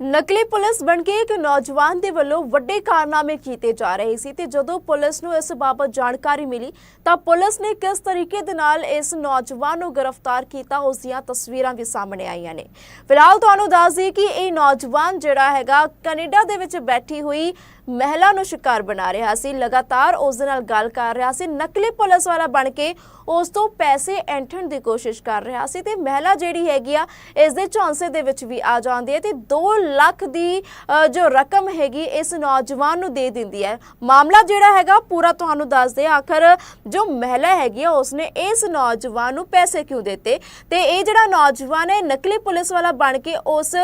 ਨਕਲੀ ਪੁਲਿਸ ਬਣ ਕੇ ਇੱਕ ਨੌਜਵਾਨ ਦੇ ਵੱਲੋਂ ਵੱਡੇ ਕਾਰਨਾਮੇ ਕੀਤੇ ਜਾ ਰਹੇ ਸੀ ਤੇ ਜਦੋਂ ਪੁਲਿਸ ਨੂੰ ਇਸ ਬਾਬਤ ਜਾਣਕਾਰੀ ਮਿਲੀ ਤਾਂ ਪੁਲਿਸ ਨੇ ਕਿਸ ਤਰੀਕੇ ਦੇ ਨਾਲ ਇਸ ਨੌਜਵਾਨ ਨੂੰ ਗ੍ਰਿਫਤਾਰ ਕੀਤਾ, ਉਸ ਦੀਆਂ ਤਸਵੀਰਾਂ ਵੀ ਸਾਹਮਣੇ ਆਈਆਂ ਨੇ। ਫਿਲਹਾਲ ਤੁਹਾਨੂੰ ਦੱਸ ਦਈਏ ਕਿ ਇਹ ਨੌਜਵਾਨ ਜਿਹੜਾ ਹੈਗਾ, ਕੈਨੇਡਾ ਦੇ ਵਿੱਚ ਬੈਠੀ ਹੋਈ ਮਹਿਲਾ ਨੂੰ ਸ਼ਿਕਾਰ ਬਣਾ ਰਿਹਾ ਸੀ। ਲਗਾਤਾਰ ਉਸ ਦੇ ਨਾਲ ਗੱਲ ਕਰ ਰਿਹਾ ਸੀ। ਨਕਲੀ ਪੁਲਿਸ ਵਾਲਾ ਬਣ ਕੇ ਉਸ ਤੋਂ ਪੈਸੇ ਐਂਠਣ ਦੀ ਕੋਸ਼ਿਸ਼ ਕਰ ਰਿਹਾ ਸੀ ਤੇ ਮਹਿਲਾ ਜਿਹੜੀ ਹੈਗੀ ਆ, ਇਸ ਦੇ ਝਾਂਸੇ ਦੇ ਵਿੱਚ ਵੀ ਆ ਜਾਂਦੀ ਹੈ ਤੇ 2 ਲੱਖ ਦੀ ਜੋ ਰਕਮ ਹੈਗੀ ਇਸ ਨੌਜਵਾਨ ਨੂੰ ਦੇ ਦਿੰਦੀ ਹੈ। ਮਾਮਲਾ ਜਿਹੜਾ ਹੈਗਾ ਪੂਰਾ ਤੁਹਾਨੂੰ ਦੱਸ ਦੇ ਆਖਰ ਜੋ ਮਹਿਲਾ ਹੈਗੀ ਆ, ਉਸਨੇ ਇਸ ਨੌਜਵਾਨ ਨੂੰ ਪੈਸੇ ਕਿਉਂ ਦਿੱਤੇ? ਤੇ ਇਹ ਜਿਹੜਾ ਨੌਜਵਾਨ ਹੈ, ਨਕਲੀ ਪੁਲਿਸ ਵਾਲਾ ਬਣ ਕੇ ਉਸ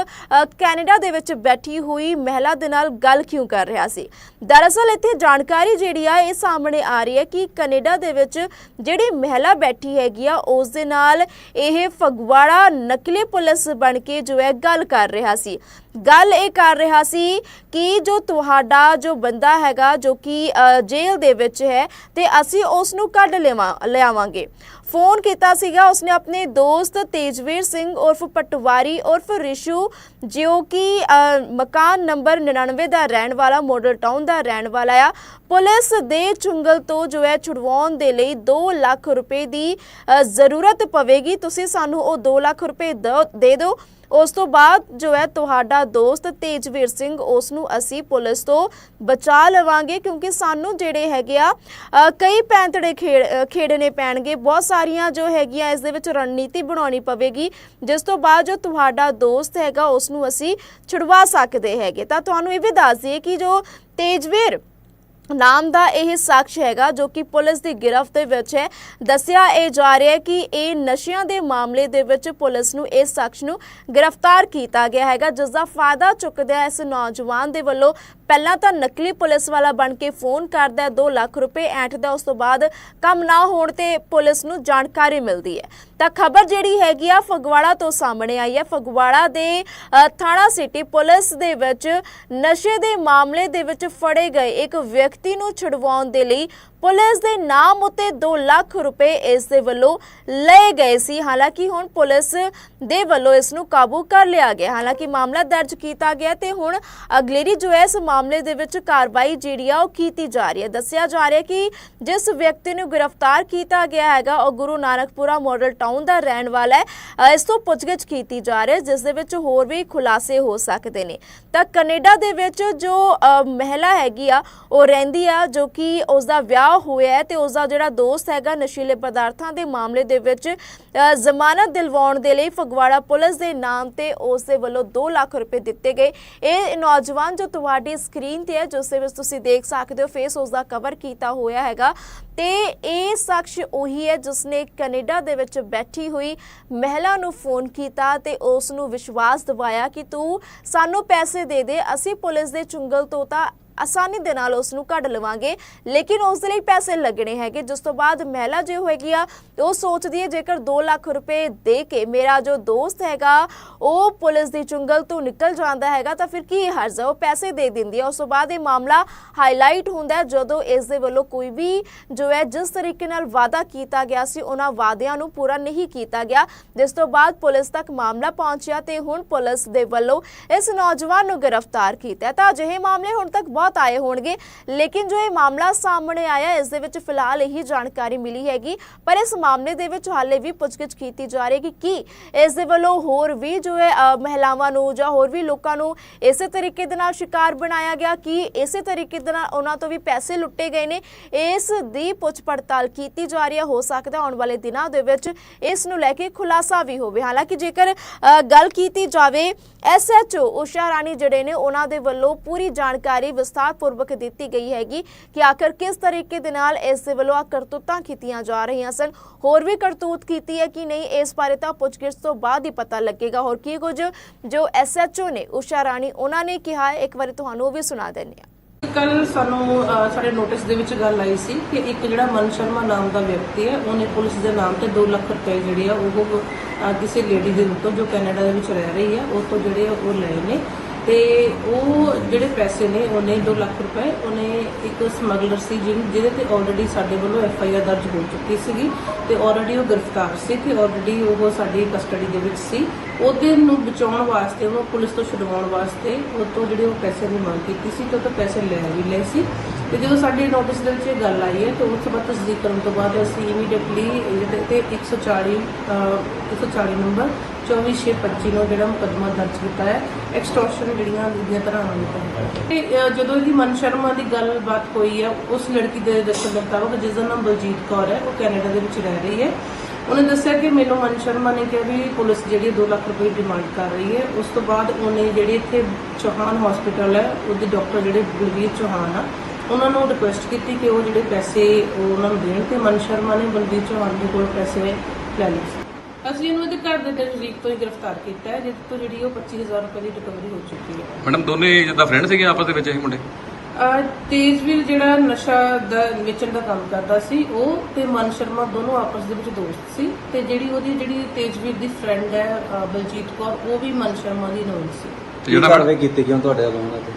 ਕੈਨੇਡਾ ਦੇ ਵਿੱਚ ਬੈਠੀ ਹੋਈ ਮਹਿਲਾ ਦੇ ਨਾਲ ਗੱਲ ਕਿਉਂ ਕਰ ਰਿਹਾ ਸੀ? ਦਰਅਸਲ ਇੱਥੇ ਜਾਣਕਾਰੀ ਜਿਹੜੀ ਆ, ਇਹ ਸਾਹਮਣੇ ਆ ਰਹੀ ਹੈ ਕਿ ਕੈਨੇਡਾ ਦੇ ਵਿੱਚ ਜਿਹੜੀ ਮਹਿਲਾ ਬੈਠੀ ਹੈਗੀ ਆ, ਉਸ ਦੇ ਨਾਲ ਇਹ ਫਗਵਾੜਾ ਨਕਲੀ ਪੁਲਿਸ ਬਣ ਕੇ ਜੋ ਹੈ ਗੱਲ ਕਰ ਰਿਹਾ ਸੀ। ਗੱਲ ਇਹ ਕਰ ਰਿਹਾ ਸੀ ਕਿ ਜੋ ਤੁਹਾਡਾ ਜੋ ਬੰਦਾ ਹੈਗਾ ਜੋ ਕਿ ਅ, ਜੇਲ੍ਹ ਦੇ ਵਿੱਚ ਹੈ ਤੇ ਅਸੀਂ ਉਸ ਨੂੰ ਕੱਢ ਲਿਆਵਾਂ ਲਿਆਵਾਂਗੇ। ਫੋਨ ਕੀਤਾ ਸੀਗਾ, ਉਸਨੇ ਆਪਣੇ ਦੋਸਤ ਤੇਜਵੀਰ ਸਿੰਘ ਉਰਫ ਪਟਵਾਰੀ ਉਰਫ ਰਿਸ਼ੂ ਜੋ ਕਿ ਮਕਾਨ ਨੰਬਰ 99 ਦਾ ਰਹਿਣ ਵਾਲਾ, ਮੋਡਲ ਟਾਊਨ ਦਾ ਰਹਿਣ ਵਾਲਾ ਆ। ਪੁਲਿਸ ਦੇ ਚੁੰਗਲ ਤੋਂ ਜੋ ਹੈ ਛੁਡਵਾਉਣ ਦੇ ਲਈ 2 ਲੱਖ ਰੁਪਏ ਦੀ ਜ਼ਰੂਰਤ ਪਵੇਗੀ। ਤੁਸੀਂ ਸਾਨੂੰ ਉਹ 2 ਲੱਖ ਰੁਪਏ ਦਿਓ- ਦੇ ਦਿਓ। ਉਸ ਤੋਂ ਬਾਅਦ ਜੋ ਹੈ ਤੁਹਾਡਾ ਦੋਸਤ ਤੇਜਵੀਰ ਸਿੰਘ ਉਸ ਨੂੰ ਅਸੀਂ ਪੁਲਿਸ ਤੋਂ ਬਚਾ ਲਵਾਂਗੇ, ਕਿਉਂਕਿ ਸਾਨੂੰ ਜਿਹੜੇ ਹੈਗੇ ਆ ਕਈ ਪੈਂਤੜੇ ਖੇਡ ਖੇਡਣੇ ਪੈਣਗੇ। ਬਹੁਤ ਸਾਰੀਆਂ ਜੋ ਹੈਗੀਆਂ ਇਸ ਦੇ ਵਿੱਚ ਰਣਨੀਤੀ ਬਣਾਉਣੀ ਪਵੇਗੀ, ਜਿਸ ਤੋਂ ਬਾਅਦ ਜੋ ਤੁਹਾਡਾ ਦੋਸਤ ਹੈਗਾ ਉਸ ਨੂੰ ਅਸੀਂ ਛੁਡਵਾ ਸਕਦੇ ਹੈਗੇ। ਤਾਂ ਤੁਹਾਨੂੰ ਇਹ ਵੀ ਦੱਸ ਦਈਏ ਕਿ ਜੋ ਤੇਜਵੀਰ ਨਾਮ ਦਾ ਇਹ ਸ਼ਖਸ ਹੈਗਾ, ਜੋ ਕਿ ਪੁਲਿਸ ਦੀ ਗਿਰਫਤ ਦੇ ਵਿੱਚ ਹੈ, ਦੱਸਿਆ ਇਹ ਜਾ ਰਿਹਾ ਹੈ ਕਿ ਇਹ ਨਸ਼ਿਆਂ ਦੇ ਮਾਮਲੇ ਦੇ ਵਿੱਚ ਪੁਲਿਸ ਨੂੰ ਇਸ ਸ਼ਖਸ ਨੂੰ ਗ੍ਰਿਫਤਾਰ ਕੀਤਾ ਗਿਆ ਹੈਗਾ, ਜਿਸ ਦਾ ਫਾਇਦਾ ਚੁੱਕਦਿਆਂ ਇਸ ਨੌਜਵਾਨ ਦੇ ਵੱਲੋਂ ਪਹਿਲਾਂ ਤਾਂ ਨਕਲੀ ਪੁਲਿਸ ਵਾਲਾ ਬਣ ਕੇ ਫੋਨ ਕਰਦਾ 2 ਲੱਖ ਰੁਪਏ ਐਂਠਦਾ ਉਸ ਤੋਂ ਬਾਅਦ ਕੰਮ ਨਾ ਹੋਣ ਤੇ ਪੁਲਿਸ ਨੂੰ ਜਾਣਕਾਰੀ ਮਿਲਦੀ ਹੈ। ਤਾਂ ਖਬਰ ਜਿਹੜੀ ਹੈਗੀ ਆ, ਫਗਵਾੜਾ ਤੋਂ ਸਾਹਮਣੇ ਆਈ ਹੈ। ਫਗਵਾੜਾ ਦੇ ਥਾਣਾ ਸਿਟੀ ਪੁਲਿਸ ਦੇ ਵਿੱਚ ਨਸ਼ੇ ਦੇ ਮਾਮਲੇ ਦੇ ਵਿੱਚ ਫੜੇ ਗਏ ਇੱਕ ਵਿਅਕਤੀ ਨੂੰ ਛੁਡਵਾਉਣ ਦੇ ਲਈ ਪੁਲਿਸ ਦੇ ਨਾਮ ਉਤੇ 2 ਲੱਖ ਰੁਪਏ ਇਸ ਦੇ ਵੱਲੋਂ ਲਏ ਗਏ ਸੀ। ਹਾਲਾਂਕਿ ਹੁਣ ਪੁਲਿਸ ਦੇ ਵੱਲੋਂ ਇਸ ਨੂੰ ਕਾਬੂ ਕਰ ਲਿਆ ਗਿਆ। ਹਾਲਾਂਕਿ ਮਾਮਲਾ ਦਰਜ ਕੀਤਾ ਗਿਆ ਤੇ ਹੁਣ ਅਗਲੇਰੀ ਜੋ ਹੈ ਇਸ ਮਾਮਲੇ ਦੇ ਵਿੱਚ ਕਾਰਵਾਈ ਜਿਹੜੀ ਆ ਉਹ ਕੀਤੀ ਜਾ ਰਹੀ ਹੈ। ਦੱਸਿਆ ਜਾ ਰਿਹਾ ਕਿ ਜਿਸ ਵਿਅਕਤੀ ਨੂੰ ਗ੍ਰਿਫਤਾਰ ਕੀਤਾ ਗਿਆ ਹੈਗਾ, ਉਹ ਗੁਰੂ ਨਾਨਕਪੁਰਾ ਮਾਡਲ ਟਾਊਨ ਦਾ ਰਹਿਣ ਵਾਲਾ ਹੈ। ਇਸ ਤੋਂ ਪੁੱਛਗਿੱਛ ਕੀਤੀ ਜਾ ਰਹੀ ਹੈ, ਜਿਸ ਦੇ ਵਿੱਚ ਹੋਰ ਵੀ ਖੁਲਾਸੇ ਹੋ ਸਕਦੇ ਨੇ। ਤਾਂ ਕੈਨੇਡਾ ਦੇ ਵਿੱਚ ਜੋ ਮਹਿਲਾ ਹੈਗੀ ਆ, ਉਹ ਰਹਿੰਦੀ ਆ ਜੋ ਕਿ ਉਸ ਦਾ ਵਿਆਹ ਹੋਇਆ ਤੇ ਉਸ ਦਾ ਜਿਹੜਾ ਦੋਸਤ ਹੈਗਾ ਨਸ਼ੀਲੇ ਪਦਾਰਥਾਂ ਦੇ ਮਾਮਲੇ ਦੇ ਵਿੱਚ ਜ਼ਮਾਨਤ ਦਿਲਵਾਉਣ ਦੇ ਲਈ ਫਗਵਾੜਾ ਪੁਲਿਸ ਦੇ ਨਾਮ ਤੇ ਉਸ ਦੇ ਵੱਲੋਂ 2 ਲੱਖ ਰੁਪਏ ਦਿੱਤੇ ਗਏ। ਇਹ ਨੌਜਵਾਨ ਜੋ ਤੁਹਾਡੀ ਸਕਰੀਨ ਤੇ ਹੈ, ਜਿਸ ਦੇ ਵਿੱਚ ਤੁਸੀਂ ਦੇਖ ਸਕਦੇ ਹੋ ਫੇਸ ਉਸ ਦਾ ਕਵਰ ਕੀਤਾ ਹੋਇਆ ਹੈਗਾ। ਤੇ ਇਹ ਸ਼ਖਸ ਉਹੀ ਹੈ ਜਿਸ ਨੇ ਕੈਨੇਡਾ ਦੇ ਵਿੱਚ ਬੈਠੀ ਹੋਈ ਮਹਿਲਾ ਨੂੰ ਫੋਨ ਕੀਤਾ ਤੇ ਉਸ ਨੂੰ ਵਿਸ਼ਵਾਸ ਦਿਵਾਇਆ ਕਿ ਤੂੰ ਸਾਨੂੰ ਪੈਸੇ ਦੇ ਦੇ, ਅਸੀਂ ਪੁਲਿਸ ਦੇ ਚੁੰਗਲ ਤੋਂ ਤਾਂ ਆਸਾਨੀ ਦੇ ਨਾਲ ਉਸ ਨੂੰ ਕੱਢ ਲਵਾਂਗੇ। ਲੇਕਿਨ ਉਸ ਦੇ ਲਈ ਪੈਸੇ ਲੱਗਣੇ ਹੈਗੇ। ਜਿਸ ਤੋਂ ਬਾਅਦ ਮਹਿਲਾ ਜੋ ਹੋਏਗੀ ਆ, ਉਹ ਸੋਚਦੀ ਹੈ, ਜੇਕਰ 2 ਲੱਖ ਰੁਪਏ ਦੇ ਕੇ ਮੇਰਾ ਜੋ ਦੋਸਤ ਹੈਗਾ, ਉਹ ਪੁਲਿਸ ਦੀ ਚੁੰਗਲ ਤੋਂ ਨਿਕਲ ਜਾਂਦਾ ਹੈਗਾ, ਤਾਂ ਫਿਰ ਕੀ ਹਰਜ਼ ਉਹ ਪੈਸੇ ਦੇ ਦਿੰਦੀ ਹੈ ਉਸ ਤੋਂ ਬਾਅਦ ਇਹ ਮਾਮਲਾ ਹਾਈਲਾਈਟ ਹੁੰਦਾ ਜਦੋਂ ਇਸ ਦੇ ਵੱਲੋਂ ਕੋਈ ਵੀ ਜੋ ਹੈ, ਜਿਸ ਤਰੀਕੇ ਨਾਲ ਵਾਅਦਾ ਕੀਤਾ ਗਿਆ ਸੀ, ਉਹਨਾਂ ਵਾਅਦਿਆਂ ਨੂੰ ਪੂਰਾ ਨਹੀਂ ਕੀਤਾ ਗਿਆ। ਜਿਸ ਤੋਂ ਬਾਅਦ ਪੁਲਿਸ ਤੱਕ ਮਾਮਲਾ ਪਹੁੰਚਿਆ ਤੇ ਹੁਣ ਪੁਲਿਸ ਦੇ ਵੱਲੋਂ ਇਸ ਨੌਜਵਾਨ ਨੂੰ ਗ੍ਰਿਫਤਾਰ ਕੀਤਾ ਤਾਂ ਅਜਿਹੇ ਮਾਮਲੇ ਹੁਣ ਤੱਕ ਬਹੁਤ ਆਏ ਹੋਣਗੇ। ਲੇਕਿਨ ਜੋ ਇਹ ਮਾਮਲਾ ਸਾਹਮਣੇ ਆਇਆ ਇਸ ਦੇ ਵਿੱਚ ਫਿਲਹਾਲ ਇਹੀ ਜਾਣਕਾਰੀ ਮਿਲੀ ਹੈਗੀ। ਪਰ ਇਸ ਮਾਮਲੇ ਦੇ ਵਿੱਚ ਹਾਲੇ ਵੀ ਪੁੱਛਗਿੱਛ ਕੀਤੀ ਜਾ ਰਹੀ ਹੈ ਕਿ ਕੀ ਇਸ ਦੇ ਵੱਲੋਂ ਹੋਰ ਵੀ ਜੋ ਹੈ ਮਹਿਲਾਵਾਂ ਨੂੰ ਜਾਂ ਹੋਰ ਵੀ ਲੋਕਾਂ ਨੂੰ ਇਸੇ ਤਰੀਕੇ ਦੇ ਨਾਲ ਸ਼ਿਕਾਰ ਬਣਾਇਆ ਗਿਆ ਕਿ ਇਸੇ ਤਰੀਕੇ ਦੇ ਨਾਲ ਉਹਨਾਂ ਤੋਂ ਵੀ ਪੈਸੇ ਲੁੱਟੇ ਗਏ ਨੇ ਇਸ ਦੀ ਪੁੱਛ ਪੜਤਾਲ ਕੀਤੀ ਜਾ ਰਹੀ ਹੈ। ਹੋ ਸਕਦਾ ਆਉਣ ਵਾਲੇ ਦਿਨਾਂ ਦੇ ਵਿੱਚ ਇਸ ਨੂੰ ਲੈ ਕੇ ਖੁਲਾਸਾ ਵੀ ਹੋਵੇ। ਹਾਲਾਂਕਿ ਜੇਕਰ ਅ, ਗੱਲ ਕੀਤੀ ਜਾਵੇ ਐਸਐਚਓ ਉਸ਼ਾ ਰਾਣੀ ਜਿਹੜੇ ਨੇ ਉਹਨਾਂ ਦੇ ਵੱਲੋਂ ਪੂਰੀ ਜਾਣਕਾਰੀ ਵਿਸਥਾਰਪੂਰਵਕ ਦਿੱਤੀ ਗਈ ਹੈਗੀ ਕਿ ਆਖਰ ਕਿਸ ਤਰੀਕੇ ਦੇ ਨਾਲ ਇਸ ਦੇ ਵੱਲੋਂ ਆ ਕਰਤੂਤਾਂ ਕੀਤੀਆਂ ਜਾ ਰਹੀਆਂ ਸਨ। ਹੋਰ ਵੀ ਕਰਤੂਤ ਕੀਤੀ ਹੈ ਕਿ ਨਹੀਂ, ਇਸ ਬਾਰੇ ਤਾਂ ਪੁੱਛਗਿੱਛ ਤੋਂ ਬਾਅਦ ਹੀ ਪਤਾ ਲੱਗੇਗਾ। ਹੋਰ ਕੀ ਕੁਝ ਜੋ ਐਸਐਚਓ ਨੇ ਉਸ਼ਾ ਰਾਣੀ, ਉਹਨਾਂ ਨੇ ਕਿਹਾ ਇੱਕ ਵਾਰੀ ਤੁਹਾਨੂੰ ਵੀ ਸੁਣਾ ਦਿੰਦੇ ਹਾਂ। ਕੱਲ ਸਾਨੂੰ ਸਾਡੇ ਨੋਟਿਸ ਦੇ ਵਿੱਚ ਗੱਲ ਆਈ ਸੀ ਕਿ ਇੱਕ ਜਿਹੜਾ ਮਨ ਸ਼ਰਮਾ ਨਾਮ ਦਾ ਵਿਅਕਤੀ ਹੈ, ਉਹਨੇ ਪੁਲਿਸ ਦੇ ਨਾਮ ਤੇ 2 ਲੱਖ ਰੁਪਏ ਜਿਹੜੇ ਆ ਉਹ ਕਿਸੇ ਲੇਡੀ ਦੇ ਉੱਤੋਂ ਜੋ ਕੈਨੇਡਾ ਦੇ ਵਿੱਚ ਰਹਿ ਰਹੀ ਹੈ, ਉਹ ਤੋਂ ਜਿਹੜੇ ਉਹ ਲਏ ਨੇ। ਤੇ ਉਹ ਜਿਹੜੇ ਪੈਸੇ ਨੇ, ਉਹਨੇ 2 ਲੱਖ ਰੁਪਏ, ਉਹਨੇ ਇੱਕ ਸਮਗਲਰ ਸੀ ਜਿਹਨ- ਜਿਹਦੇ ਤੇ ਆਲਰੇਡੀ ਸਾਡੇ ਵੱਲੋਂ ਐਫ ਆਈ ਆਰ ਦਰਜ ਹੋ ਚੁੱਕੀ ਸੀਗੀ ਤੇ ਆਲਰੇਡੀ ਉਹ ਗ੍ਰਿਫਤਾਰ ਸੀ ਤੇ ਆਲਰੇਡੀ ਉਹ ਸਾਡੀ ਕਸਟਡੀ ਦੇ ਵਿੱਚ ਸੀ। ਉਹਦੇ ਨੂੰ ਬਚਾਉਣ ਵਾਸਤੇ, ਉਹਨੂੰ ਪੁਲਿਸ ਤੋਂ ਛੁਡਵਾਉਣ ਵਾਸਤੇ ਉਹ ਤੋਂ ਜਿਹੜੇ ਉਹ ਪੈਸੇ ਦੀ ਮੰਗ ਕੀਤੀ ਸੀ, ਤੇ ਉਹ ਤੋਂ ਪੈਸੇ ਲੈ ਵੀ ਲਏ ਸੀ। ਤੇ ਜਦੋਂ ਸਾਡੇ ਨੋਟਿਸ ਦੇ ਵਿੱਚ ਇਹ ਗੱਲ ਆਈ ਹੈ ਤਾਂ ਉਸ ਤੋਂ ਬਾਅਦ ਤਸਦੀਕ ਕਰਨ ਤੋਂ ਬਾਅਦ ਅਸੀਂ ਇਮੀਡੀਏਟਲੀ ਇਹਦੇ ਤੇ 140 ਅਹ, 140 ਨੰਬਰ 24625 ਨੂੰ ਜਿਹੜਾ ਮੁਕੱਦਮਾ ਦਰਜ ਕੀਤਾ ਹੈ ਐਕਸਟੋਰਸ਼ਨ ਜਿਹੜੀਆਂ ਦੀਆਂ ਧਾਰਾਵਾਂ ਦੇ ਤਹਿਤ ਤੇ ਜਦੋਂ ਇਹਦੀ ਮਨ ਸ਼ਰਮਾ ਦੀ ਗੱਲਬਾਤ ਹੋਈ ਹੈ ਉਸ ਲੜਕੀ ਦੇ ਦੱਸਣ ਮੁਤਾਬਕ ਜਿਸ ਦਾ ਨਾਮ ਬਲਜੀਤ ਕੌਰ ਹੈ ਉਹ ਕੈਨੇਡਾ ਦੇ ਵਿੱਚ ਰਹਿ ਰਹੀ ਹੈ। ਉਹਨੇ ਦੱਸਿਆ ਕਿ ਮੈਨੂੰ ਮਨ ਸ਼ਰਮਾ ਨੇ ਕਿਹਾ ਵੀ ਪੁਲਿਸ ਜਿਹੜੀ 2 ਲੱਖ ਰੁਪਏ ਡਿਮਾਂਡ ਕਰ ਰਹੀ ਹੈ। ਉਸ ਤੋਂ ਬਾਅਦ ਉਹਨੇ ਜਿਹੜੀ ਇੱਥੇ ਚੌਹਾਨ ਹਸਪੀਟਲ ਹੈ ਉਹਦੇ ਡਾਕਟਰ ਜਿਹੜੇ ਬਲਵੀਰ ਚੌਹਾਨ ਆ ਉਹਨਾਂ ਨੂੰ ਰਿਕੁਐਸਟ ਕੀਤੀ ਕਿ ਉਹ ਜਿਹੜੇ ਪੈਸੇ ਉਹ ਉਹਨਾਂ ਨੂੰ ਦੇਣ ਤੇ ਮਨ ਸ਼ਰਮਾ ਨੇ ਬਲਵੀਰ ਚੌਹਾਨ ਦੇ ਕੋਲ ਪੈਸੇ ਲੈ ਲਏ ਅਸੀਂ ਇਹਨੂੰ ਇਹਦੇ ਘਰ ਦੇ ਨਜ਼ਦੀਕ ਤੋਂ ਹੀ ਗ੍ਰਿਫਤਾਰ ਕੀਤਾ ਹੈ ਜਿਸ ਤੋਂ ਜਿਹੜੀ ਉਹ 25000 ਰੁਪਏ ਦੀ ਰਿਕਵਰੀ ਹੋ ਚੁੱਕੀ ਹੈ। ਮੈਡਮ ਦੋਨੇ ਜਿੱਦਾਂ ਫਰੈਂਡ ਸੀਗੇ ਆਪਸ ਦੇ ਵਿੱਚ ਇਹ ਮੁੰਡੇ? ਤੇਜਵੀਰ ਜਿਹੜਾ ਨਸ਼ਾ ਦਾ ਵੇਚਣ ਦਾ ਕੰਮ ਕਰਦਾ ਸੀ ਉਹ ਤੇ ਮਨ ਸ਼ਰਮਾ ਦੋਨੋਂ ਆਪਸ ਦੇ ਵਿੱਚ ਦੋਸਤ ਸੀ ਤੇ ਜਿਹੜੀ ਉਹਦੀ ਜਿਹੜੀ ਤੇਜਵੀਰ ਦੀ ਫਰੈਂਡ ਹੈ ਬਲਜੀਤ ਕੌਰ ਉਹ ਵੀ ਮਨ ਸ਼ਰਮਾ ਦੀ ਨੌਨ ਸੀ। ਤੇ ਜਿਹੜਾ ਕਾਰਵਾਈ ਕੀਤੀ ਕਿਉਂ ਤੁਹਾਡੇ ਵੱਲੋਂ ਉਹਨਾਂ ਤੇ?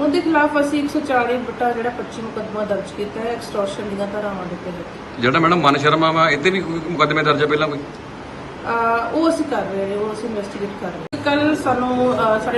ਉਹਦੇ ਖਿਲਾਫ ਅਸੀਂ 140 ਬਟਾ ਜਿਹੜਾ 25 ਮੁਕੱਦਮਾ ਦਰਜ ਕੀਤਾ ਹੈ ਐਕਸਟੋਰਸ਼ਨ ਦੀਆਂ ਧਾਰਾਵਾਂ ਦੇ ਤਹਿਤ। ਜਿਹੜਾ ਮੈਡਮ ਮਨ ਸ਼ਰਮਾ ਵਾ ਇੱਥੇ ਵੀ ਕੋਈ ਮੁਕੱਦਮੇ ਦਰਜ ਪਹਿਲਾਂ ਕੋਈ? ਅਹ ਉਹ ਅਸੀਂ ਕਰ ਰਹੇ ਹਾਂ ਉਹ ਅਸੀਂ ਇਨਵੈਸਟੀਗੇਟ ਕਰ ਰਹੇ ਹਾਂ ਕੱਲ ਸਾਨੂੰ ਅਹ ਸਾਡੇ